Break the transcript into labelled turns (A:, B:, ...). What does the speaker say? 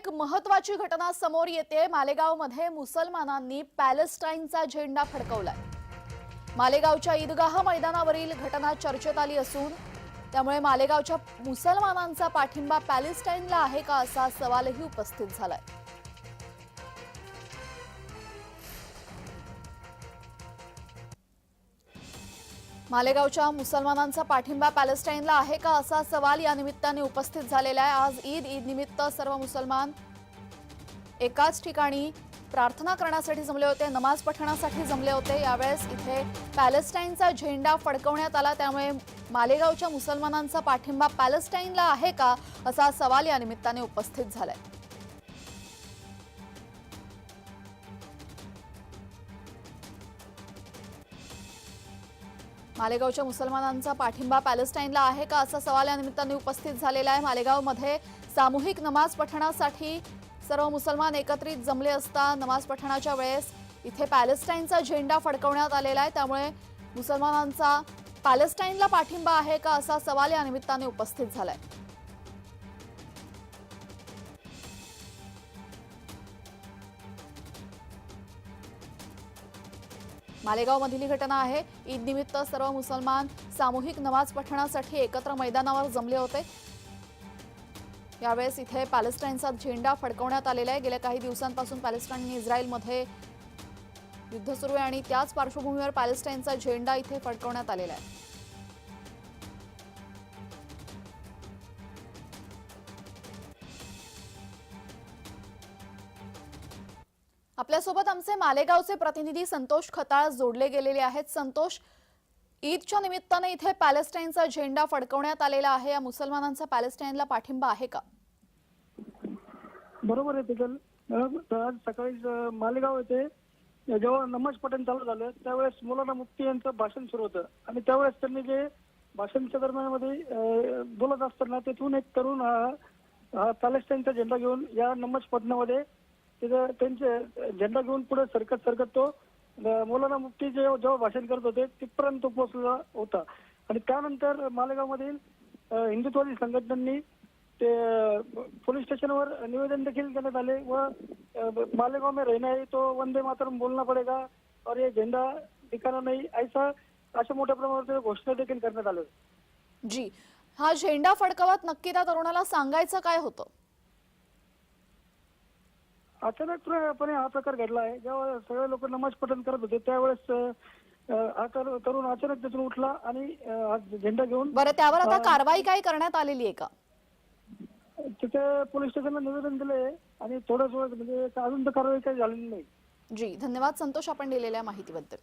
A: एक महत्वाची घटना समोर येते. मालेगावमध्ये मुसलमानांनी पॅलेस्टाईनचा झेंडा फडकवलाय. मालेगावच्या ईदगाह मैदानावरील घटना चर्चेत आली असून त्यामुळे मालेगावच्या मुसलमानांचा पाठिंबा पॅलेस्टाईनला आहे का असा सवालही उपस्थित झालाय. मालेगावच्या मुसलमानांचा पाठिंबा पॅलेस्टाईनला आहे का असा सवाल या निमित्ताने उपस्थित झालेला आहे. आज ईद ईद निमित्त सर्व मुसलमान एकाच ठिकाणी प्रार्थना करण्यासाठी जमले होते नमाज पठणासाठी जमले होते. यावेळेस इथे पॅलेस्टाईनचा झेंडा फडकवण्यात आला. त्यामुळे मालेगावच्या मुसलमानांचा पाठिंबा पॅलेस्टाईनला आहे का असा सवाल या निमित्ताने उपस्थित झालाय. मालेगावच्या मुसलमानांचा पाठिंबा पॅलेस्टाईनला आहे का असा सवाल या निमित्ताने उपस्थित झालेला आहे. मालेगावमध्ये सामूहिक नमाज पठणासाठी सर्व मुसलमान एकत्रित जमले असता नमाज पठणाच्या वेळेस इथे पॅलेस्टाईनचा झेंडा फडकवण्यात आलेला आहे. त्यामुळे मुसलमानांचा पॅलेस्टाईनला पाठिंबा आहे का असा सवाल या निमित्ताने उपस्थित आहे मालेगावमधील ही घटना आहे. ईद निमित्त सर्व मुसलमान सामूहिक नमाज पठणासाठी एकत्र मैदानावर जमले होते. यावेळेस इथे पॅलेस्टाईनचा झेंडा फडकवण्यात आलेला आहे. गेल्या काही दिवसांपासून पॅलेस्टाईन आणि इस्रायलमध्ये युद्ध सुरू आहे आणि त्याच पार्श्वभूमीवर पॅलेस्टाईनचा झेंडा इथे फडकवण्यात आलेला आहे. आपल्यासोबत आमचे मालेगावचे प्रतिनिधी संतोष खताळ जोडले गेलेले आहेत. संतोष ईदच्या निमित्ताने इथे पॅलेस्टाईनचा झेंडा फडकवण्यात आलेला आहे. या मुसलमानांचा पॅलेस्टाईनला पाठिंबा आहे का?
B: बरोबर आहे तिथं आज सकाळी मालेगाव येथे जेव्हा नमाज पठण चालू झालं त्यावेळेस मौलाना मुफ्ती यांचं भाषण सुरू होतं. आणि त्यावेळेस त्यांनी जे भाषणच्या दरम्यानमध्ये बोलत असताना तिथून एक तरुण हा पॅलेस्टाईनचा झेंडा घेऊन या नमाज पठणामध्ये तिथं त्यांचे झेंडा घेऊन पुढे सरकत सरकत तो मौलाना मुफ्ती जे जेव्हा भाषण करत होते तिथपर्यंत पोहोचला होता. आणि त्यानंतर मालेगावमधील हिंदुत्वादी संघटनांनी ते पोलीस स्टेशनवर निवेदन देखील करण्यात आले व मालेगाव में रहना है तो वंदे मातरम बोलना पडेगा और ये झेंडा दिखाना नाही ऐसा अशा मोठ्या प्रमाणावर घोषणा देखील करण्यात आल्या.
A: जी. हा झेंडा फडकावत नक्की त्या तरुणाला सांगायचं काय होतं?
B: अचानकपणे हा प्रकार घडला आहे. जेव्हा सगळे लोक नमाज पठण करत होते त्यावेळेस तरुण अचानक तिथून उठला आणि झेंडा घेऊन
A: बरं त्यावर आता कारवाई काय करण्यात आलेली आहे का?
B: तिथे पोलीस स्टेशनला निवेदन दिले आणि थोडंच वेळ म्हणजे अजून तर कारवाई काही झालेली नाही.
A: जी धन्यवाद संतोष आपण दिलेल्या माहितीबद्दल.